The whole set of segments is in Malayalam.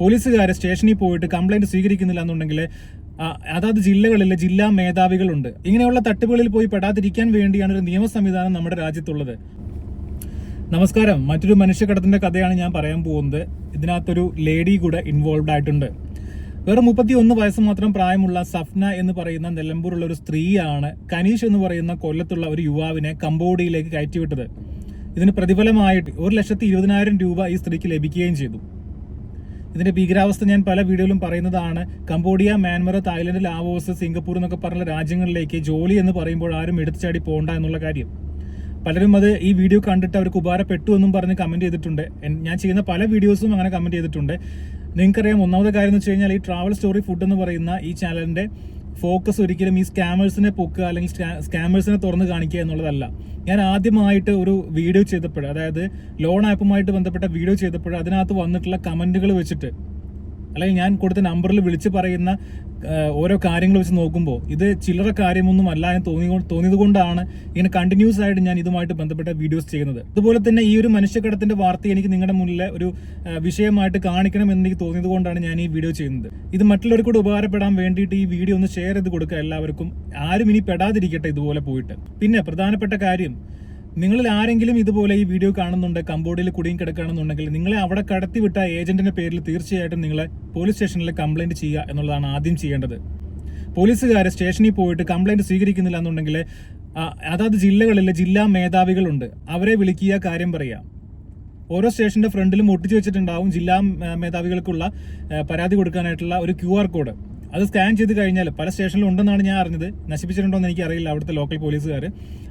പോലീസുകാരെ സ്റ്റേഷനിൽ പോയിട്ട് കംപ്ലൈന്റ് സ്വീകരിക്കുന്നില്ല എന്നുണ്ടെങ്കിൽ അതാത് ജില്ലകളിലെ ജില്ലാ മേധാവികളുണ്ട്. ഇങ്ങനെയുള്ള തട്ടുകളിൽ പോയി പെടാതിരിക്കാൻ വേണ്ടിയാണ് ഒരു നിയമ സംവിധാനം നമ്മുടെ രാജ്യത്തുള്ളത്. നമസ്കാരം. മറ്റൊരു മനുഷ്യക്കടത്തിന്റെ കഥയാണ് ഞാൻ പറയാൻ പോകുന്നത്. ഇതിനകത്തൊരു ലേഡി കൂടെ ഇൻവോൾവ് ആയിട്ടുണ്ട്. വേറെ മുപ്പത്തി ഒന്ന് വയസ്സ് മാത്രം പ്രായമുള്ള സഫ്ന എന്ന് പറയുന്ന നിലമ്പൂരുള്ള ഒരു സ്ത്രീയാണ് കനീഷ് എന്ന് പറയുന്ന കൊല്ലത്തുള്ള ഒരു യുവാവിനെ കംബോഡിയയിലേക്ക് കയറ്റിവിട്ടത്. ഇതിന് പ്രതിഫലമായിട്ട് ഒരു ലക്ഷത്തി ഇരുപതിനായിരം രൂപ ഈ സ്ത്രീക്ക് ലഭിക്കുകയും ചെയ്തു. ഇതിന്റെ ഭീകരാവസ്ഥ ഞാൻ പല വീഡിയോയിലും പറയുന്നതാണ്. Cambodia Myanmar Thailand Laos Singapore എന്നൊക്കെ പറഞ്ഞ രാജ്യങ്ങളിലേക്ക് ജോലി എന്ന് പറയുമ്പോൾ ആരും എടുത്തുചാടി പോകണ്ട എന്നുള്ള കാര്യം. പലരും അത് ഈ വീഡിയോ കണ്ടിട്ട് അവർക്ക് ഉപകാരപ്പെട്ടു എന്നും പറഞ്ഞ് കമന്റ് ചെയ്തിട്ടുണ്ട്. ഞാൻ ചെയ്യുന്ന പല വീഡിയോസും അങ്ങനെ കമന്റ് ചെയ്തിട്ടുണ്ട്. നിങ്ങൾക്കറിയാം ഒന്നാമത്തെ കാര്യം എന്ന് വെച്ച് കഴിഞ്ഞാൽ ഈ ട്രാവൽ സ്റ്റോറി ഫുഡ് എന്ന് പറയുന്ന ഈ ചാനലിന്റെ ഫോക്കസ് ഒരിക്കലും ഈ സ്കാമേഴ്സിനെ പൊക്കുക അല്ലെങ്കിൽ സ്കാമേഴ്സിനെ തുറന്ന് കാണിക്കുക എന്നുള്ളതല്ല. ഞാൻ ആദ്യമായിട്ട് ഒരു വീഡിയോ ചെയ്തപ്പോൾ അതായത് ലോൺ ആപ്പുമായിട്ട് ബന്ധപ്പെട്ട വീഡിയോ ചെയ്തപ്പോൾ അതിനകത്ത് വന്നിട്ടുള്ള കമന്റുകൾ വെച്ചിട്ട് അല്ലെങ്കിൽ ഞാൻ കൊടുത്ത നമ്പറിൽ വിളിച്ച് പറയുന്ന ഓരോ കാര്യങ്ങൾ വെച്ച് നോക്കുമ്പോൾ ഇത് ചില്ലറ കാര്യമൊന്നും അല്ല എന്ന് തോന്നി തോന്നിയത് കൊണ്ടാണ് ഇങ്ങനെ കണ്ടിന്യൂസ് ആയിട്ട് ഞാൻ ഇതുമായിട്ട് ബന്ധപ്പെട്ട വീഡിയോസ് ചെയ്യുന്നത്. അതുപോലെ തന്നെ ഈ ഒരു മനുഷ്യക്കടത്തിന്റെ വാർത്ത എനിക്ക് നിങ്ങളുടെ മുന്നിൽ ഒരു വിഷയമായിട്ട് കാണിക്കണം എന്ന് എനിക്ക് തോന്നിയത് കൊണ്ടാണ് ഞാൻ ഈ വീഡിയോ ചെയ്യുന്നത്. ഇത് മറ്റുള്ളവർക്ക് കൂടെ ഉപകാരപ്പെടാൻ വേണ്ടിയിട്ട് ഈ വീഡിയോ ഒന്ന് ഷെയർ ചെയ്ത് കൊടുക്കുക എല്ലാവർക്കും. ആരും ഇനി പെടാതിരിക്കട്ടെ ഇതുപോലെ പോയിട്ട്. പിന്നെ പ്രധാനപ്പെട്ട കാര്യം നിങ്ങളിൽ ആരെങ്കിലും ഇതുപോലെ ഈ വീഡിയോ കാണുന്നുണ്ട് കമ്പോഡിയിൽ കുടുങ്ങി കിടക്കുകയാണെന്നുണ്ടെങ്കിൽ നിങ്ങളെ അവിടെ കടത്തിവിട്ട ഏജന്റിന്റെ പേരിൽ തീർച്ചയായിട്ടും നിങ്ങളെ പോലീസ് സ്റ്റേഷനിൽ കംപ്ലൈന്റ് ചെയ്യുക എന്നുള്ളതാണ് ആദ്യം ചെയ്യേണ്ടത്. പോലീസുകാരെ സ്റ്റേഷനിൽ പോയിട്ട് കംപ്ലൈന്റ് സ്വീകരിക്കുന്നില്ല എന്നുണ്ടെങ്കിൽ അതാത് ജില്ലകളിലെ ജില്ലാ മേധാവികളുണ്ട്. അവരെ വിളിക്കുക കാര്യം പറയുക ഓരോ സ്റ്റേഷന്റെ ഫ്രണ്ടിലും ഒട്ടിച്ചു വെച്ചിട്ടുണ്ടാവും ജില്ലാ മേധാവികൾക്കുള്ള പരാതി കൊടുക്കാനായിട്ടുള്ള ഒരു ക്യു കോഡ്. അത് സ്കാൻ ചെയ്ത് കഴിഞ്ഞാൽ പല സ്റ്റേഷനിലും ഉണ്ടെന്നാണ് ഞാൻ അറിഞ്ഞത്. നശിപ്പിച്ചിട്ടുണ്ടോ എന്ന് എനിക്കറിയില്ല അവിടുത്തെ ലോക്കൽ പോലീസുകാർ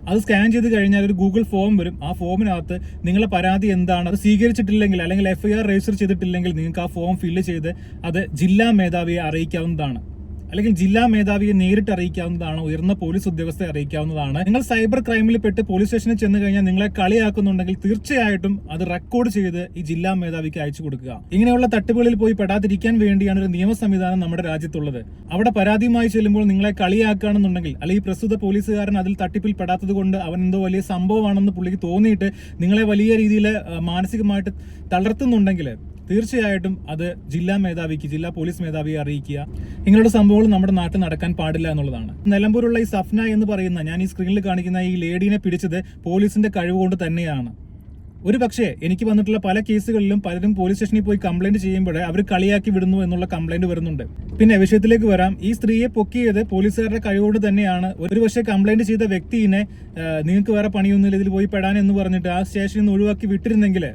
അത് സ്കാൻ ചെയ്ത് കഴിഞ്ഞാൽ ഒരു ഗൂഗിൾ ഫോം വരും. ആ ഫോമിനകത്ത് നിങ്ങളെ പരാതി എന്താണ്? അത് സ്വീകരിച്ചിട്ടില്ലെങ്കിൽ അല്ലെങ്കിൽ എഫ്ഐആർ രജിസ്റ്റർ ചെയ്തിട്ടില്ലെങ്കിൽ നിങ്ങൾക്ക് ആ ഫോം ഫില്ല് ചെയ്ത് അത് ജില്ലാ മേധാവിയെ അറിയിക്കാവുന്നതാണ്. അല്ലെങ്കിൽ ജില്ലാ മേധാവിയെ നേരിട്ട് അറിയിക്കാവുന്നതാണ് ഉയർന്ന പോലീസ് ഉദ്യോഗസ്ഥരെ അറിയിക്കാവുന്നതാണ്. നിങ്ങൾ സൈബർ ക്രൈമിൽ പെട്ട് പോലീസ് സ്റ്റേഷനിൽ ചെന്ന് കഴിഞ്ഞാൽ നിങ്ങളെ കളിയാക്കുന്നുണ്ടെങ്കിൽ തീർച്ചയായിട്ടും അത് റെക്കോർഡ് ചെയ്ത് ഈ ജില്ലാ മേധാവിക്ക് അയച്ചു കൊടുക്കുക. ഇങ്ങനെയുള്ള തട്ടുകളിൽ പോയി പെടാതിരിക്കാൻ വേണ്ടിയാണ് ഒരു നിയമ സംവിധാനം നമ്മുടെ രാജ്യത്തുള്ളത്. അവിടെ പരാതിയുമായി ചെല്ലുമ്പോൾ നിങ്ങളെ കളിയാക്കുകയാണെന്നുണ്ടെങ്കിൽ അല്ലെങ്കിൽ പ്രസ്തുത പോലീസുകാരൻ അതിൽ തട്ടിപ്പിൽ പെടാത്തത് കൊണ്ട് അവൻ എന്തോ വലിയ സംഭവമാണെന്ന് പുള്ളിക്ക് തോന്നിയിട്ട് നിങ്ങളെ വലിയ രീതിയിൽ മാനസികമായിട്ട് തളർത്തുന്നുണ്ടെങ്കിൽ തീർച്ചയായിട്ടും അത് ജില്ലാ മേധാവിക്ക് ജില്ലാ പോലീസ് മേധാവിയെ അറിയിക്കുക. ഇങ്ങനെയുള്ള സംഭവങ്ങൾ നമ്മുടെ നാട്ടിൽ നടക്കാൻ പാടില്ല എന്നുള്ളതാണ്. നിലമ്പൂരുള്ള ഈ സഫ്ന എന്ന് പറയുന്ന ഞാൻ ഈ സ്ക്രീനിൽ കാണിക്കുന്ന ഈ ലേഡീനെ പിടിച്ചത് പോലീസിന്റെ കഴിവ് കൊണ്ട് തന്നെയാണ്. ഒരു പക്ഷേ എനിക്ക് വന്നിട്ടുള്ള പല കേസുകളിലും പലരും പോലീസ് സ്റ്റേഷനിൽ പോയി കംപ്ലൈന്റ് ചെയ്യുമ്പോൾ അവർ കളിയാക്കി വിടുന്നു എന്നുള്ള കംപ്ലൈന്റ് വരുന്നുണ്ട്. പിന്നെ വിഷയത്തിലേക്ക് വരാം. ഈ സ്ത്രീയെ പൊക്കിയത് പോലീസുകാരുടെ കഴിവോട് തന്നെയാണ്. ഒരു പക്ഷേ കംപ്ലൈന്റ് ചെയ്ത വ്യക്തിനെ നിങ്ങൾക്ക് വേറെ പണിയൊന്നുമില്ല ഇതിൽ പോയി പെടാൻ എന്ന് പറഞ്ഞിട്ട് ആ സ്റ്റേഷനിൽ നിന്ന് ഒഴിവാക്കി വിട്ടിരുന്നെങ്കിൽ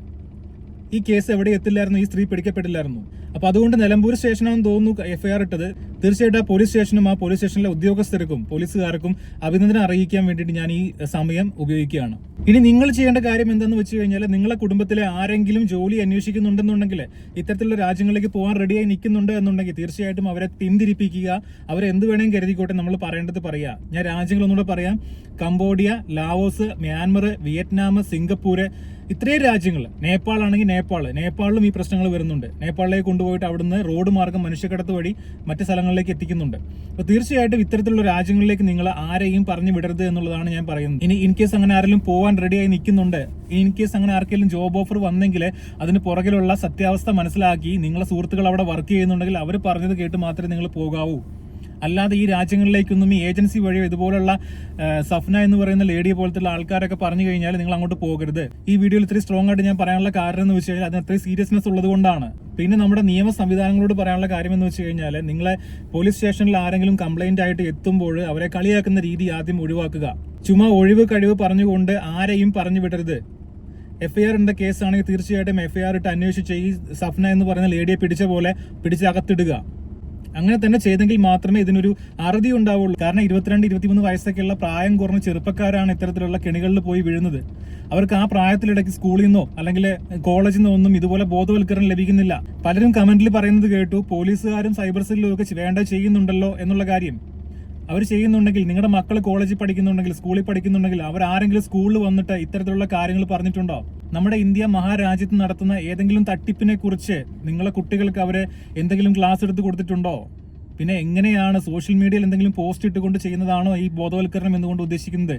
ഈ കേസ് എവിടെ എത്തില്ലായിരുന്നു? ഈ സ്ത്രീ പിടിക്കപ്പെട്ടില്ലായിരുന്നു. അപ്പൊ അതുകൊണ്ട് നിലമ്പൂർ സ്റ്റേഷനാണെന്ന് തോന്നുന്നു എഫ്ഐആർ ഇട്ടത്. തീർച്ചയായിട്ടും ആ പോലീസ് സ്റ്റേഷനും ആ പോലീസ് സ്റ്റേഷനിലെ ഉദ്യോഗസ്ഥർക്കും പോലീസുകാർക്കും അഭിനന്ദനം അറിയിക്കാൻ വേണ്ടിയിട്ട് ഞാൻ ഈ സമയം ഉപയോഗിക്കുകയാണ്. ഇനി നിങ്ങൾ ചെയ്യേണ്ട കാര്യം എന്തെന്ന് വെച്ച് കഴിഞ്ഞാൽ നിങ്ങളെ കുടുംബത്തിലെ ആരെങ്കിലും ജോലി അന്വേഷിക്കുന്നുണ്ടെന്നുണ്ടെങ്കിൽ ഇത്തരത്തിലുള്ള രാജ്യങ്ങളിലേക്ക് പോകാൻ റെഡിയായി നിൽക്കുന്നുണ്ട് എന്നുണ്ടെങ്കിൽ തീർച്ചയായിട്ടും അവരെ പിന്തിരിപ്പിക്കുക. അവരെ എന്ത് കരുതിക്കോട്ടെ നമ്മൾ പറയേണ്ടത് പറയുക ഞാൻ രാജ്യങ്ങൾ ഒന്നുകൂടെ പറയാം. Cambodia Laos Myanmar Vietnam Singapore ഇത്രയും രാജ്യങ്ങൾ നേപ്പാൾ ആണെങ്കിൽ നേപ്പാൾ നേപ്പാളിലും ഈ പ്രശ്നങ്ങൾ വരുന്നുണ്ട്. നേപ്പാളിലേക്ക് കൊണ്ടുപോയിട്ട് അവിടുന്ന് റോഡ് മാർഗം മനുഷ്യക്കടത്ത് വഴി മറ്റ് സ്ഥലങ്ങളിലേക്ക് എത്തിക്കുന്നുണ്ട്. അപ്പോൾ തീർച്ചയായിട്ടും ഇത്തരത്തിലുള്ള രാജ്യങ്ങളിലേക്ക് നിങ്ങൾ ആരെയും പറഞ്ഞു വിടരുത് എന്നുള്ളതാണ് ഞാൻ പറയുന്നത്. ഇനി ഇൻ കേസ് അങ്ങനെ ആരെങ്കിലും പോകാൻ റെഡിയായി നിൽക്കുന്നുണ്ട് ഇൻ കേസ് അങ്ങനെ ആർക്കെങ്കിലും ജോബ് ഓഫർ വന്നെങ്കിൽ അതിന് പുറകിലുള്ള സത്യാവസ്ഥ മനസ്സിലാക്കി നിങ്ങളെ സുഹൃത്തുക്കൾ അവിടെ വർക്ക് ചെയ്യുന്നുണ്ടെങ്കിൽ അവർ പറഞ്ഞത് കേട്ട് മാത്രമേ നിങ്ങൾ പോകാവൂ. അല്ലാതെ ഈ രാജ്യങ്ങളിലേക്കൊന്നും ഈ ഏജൻസി വഴിയോ ഇതുപോലുള്ള സഫ്ന എന്ന് പറയുന്ന ലേഡിയെ പോലത്തുള്ള ആൾക്കാരൊക്കെ പറഞ്ഞു കഴിഞ്ഞാൽ നിങ്ങൾ അങ്ങോട്ട് പോകരുത്. ഈ വീഡിയോയിൽ ഇത്രയും സ്ട്രോങ് ആയിട്ട് ഞാൻ പറയാനുള്ള കാരണം എന്ന് വെച്ച് കഴിഞ്ഞാൽ അതിന് അത്രയും സീരിയസ്നെസ് ഉള്ളത് കൊണ്ടാണ്. പിന്നെ നമ്മുടെ നിയമ സംവിധാനങ്ങളോട് പറയാനുള്ള കാര്യം എന്ന് വെച്ച് കഴിഞ്ഞാൽ നിങ്ങളെ പോലീസ് സ്റ്റേഷനിൽ ആരെങ്കിലും കംപ്ലൈന്റ് ആയിട്ട് എത്തുമ്പോൾ അവരെ കളിയാക്കുന്ന രീതി ആദ്യം ഒഴിവാക്കുക. ചുമ്മാ ഒഴിവ് കഴിവ് പറഞ്ഞുകൊണ്ട് ആരെയും പറഞ്ഞു വിടരുത്. എഫ്ഐആറിന്റെ കേസാണെങ്കിൽ തീർച്ചയായിട്ടും എഫ്ഐആർ ഇട്ട് അന്വേഷിച്ച് ഈ സഫ്ന എന്ന് പറയുന്ന ലേഡിയെ പിടിച്ച പോലെ പിടിച്ചകത്തിടുക അങ്ങനെ തന്നെ ചെയ്തെങ്കിൽ മാത്രമേ ഇതിനൊരു അറുതി ഉണ്ടാവുള്ളൂ. കാരണം ഇരുപത്തിരണ്ട് ഇരുപത്തിമൂന്ന് വയസ്സൊക്കെയുള്ള പ്രായം കുറഞ്ഞ ചെറുപ്പക്കാരാണ് ഇത്തരത്തിലുള്ള കെണികളിൽ പോയി വീഴുന്നത്. അവർക്ക് ആ പ്രായത്തിലിടയ്ക്ക് സ്കൂളിൽ നിന്നോ അല്ലെങ്കിൽ കോളേജിൽ നിന്നോ ഒന്നും ഇതുപോലെ ബോധവൽക്കരണം ലഭിക്കുന്നില്ല. പലരും കമന്റിൽ പറയുന്നത് കേട്ടു പോലീസുകാരും സൈബർ സെല്ലും ഒക്കെ വേണ്ട ചെയ്യുന്നുണ്ടല്ലോ എന്നുള്ള കാര്യം. അവർ ചെയ്യുന്നുണ്ടെങ്കിൽ നിങ്ങളുടെ മക്കൾ കോളേജിൽ പഠിക്കുന്നുണ്ടെങ്കിൽ സ്കൂളിൽ പഠിക്കുന്നുണ്ടെങ്കിൽ അവർ ആരെങ്കിലും സ്കൂളിൽ വന്നിട്ട് ഇത്തരത്തിലുള്ള കാര്യങ്ങൾ പറഞ്ഞിട്ടുണ്ടോ? നമ്മുടെ ഇന്ത്യ മഹാരാജ്യത്ത് നടത്തുന്ന ഏതെങ്കിലും തട്ടിപ്പിനെ കുറിച്ച് നിങ്ങളെ കുട്ടികൾക്ക് അവരെ എന്തെങ്കിലും ക്ലാസ് എടുത്ത് കൊടുത്തിട്ടുണ്ടോ? പിന്നെ എങ്ങനെയാണ് സോഷ്യൽ മീഡിയയിൽ എന്തെങ്കിലും പോസ്റ്റ് ഇട്ടുകൊണ്ട് ചെയ്യുന്നതാണോ ഈ ബോധവൽക്കരണം എന്നുകൊണ്ട് ഉദ്ദേശിക്കുന്നത്?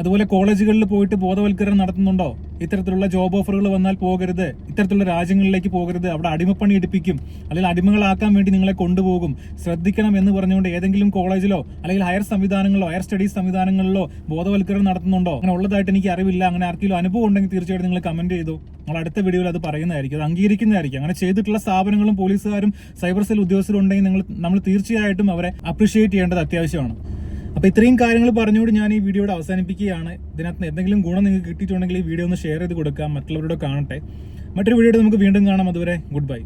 അതുപോലെ കോളേജുകളിൽ പോയിട്ട് ബോധവൽക്കരണം നടത്തുന്നുണ്ടോ? ഇത്തരത്തിലുള്ള ജോബ് ഓഫറുകൾ വന്നാൽ പോകരുത്. ഇത്തരത്തിലുള്ള രാജ്യങ്ങളിലേക്ക് പോകരുത്. അവിടെ അടിമപ്പണി എടുപ്പിക്കും. അല്ലെങ്കിൽ അടിമകളാക്കാൻ വേണ്ടി നിങ്ങളെ കൊണ്ടുപോകും. ശ്രദ്ധിക്കണം എന്ന് പറഞ്ഞുകൊണ്ട് ഏതെങ്കിലും കോളേജിലോ അല്ലെങ്കിൽ ഹയർ സംവിധാനങ്ങളിലോ ഹയർ സ്റ്റഡീസ് സംവിധാനങ്ങളിലോ ബോധവൽക്കരണം നടത്തുന്നുണ്ടോ? അങ്ങനെ ഉള്ളതായിട്ട് എനിക്ക് അറിവില്ല. അങ്ങനെ ആർക്കെങ്കിലും അനുഭവം ഉണ്ടെങ്കിൽ തീർച്ചയായിട്ടും നിങ്ങൾ കമന്റ് ചെയ്തു. നമ്മൾ അടുത്ത വീഡിയോയിൽ അത് പറയുന്നതായിരിക്കും. അത് അംഗീകരിക്കുന്നതായിരിക്കും. അങ്ങനെ ചെയ്തിട്ടുള്ള സ്ഥാപനങ്ങളും പോലീസുകാരും സൈബർ സെൽ ഉദ്യോഗസ്ഥരും ഉണ്ടെങ്കിൽ നിങ്ങൾ നമ്മൾ തീർച്ചയായിട്ടും അവരെ അപ്രീഷിയേറ്റ് ചെയ്യേണ്ടത് അത്യാവശ്യമാണ്. അപ്പോൾ ഇത്രയും കാര്യങ്ങൾ പറഞ്ഞുകൊണ്ട് ഞാൻ ഈ വീഡിയോയുടെ അവസാനിപ്പിക്കുകയാണ്. ഇതിനകത്ത് എന്തെങ്കിലും ഗുണം നിങ്ങൾക്ക് കിട്ടിയിട്ടുണ്ടെങ്കിൽ ഈ വീഡിയോ ഒന്ന് ഷെയർ ചെയ്ത് കൊടുക്കാം. മറ്റുള്ളവരോട് കാണട്ടെ. മറ്റൊരു വീഡിയോ നമുക്ക് വീണ്ടും കാണാം. അതുവരെ ഗുഡ് ബൈ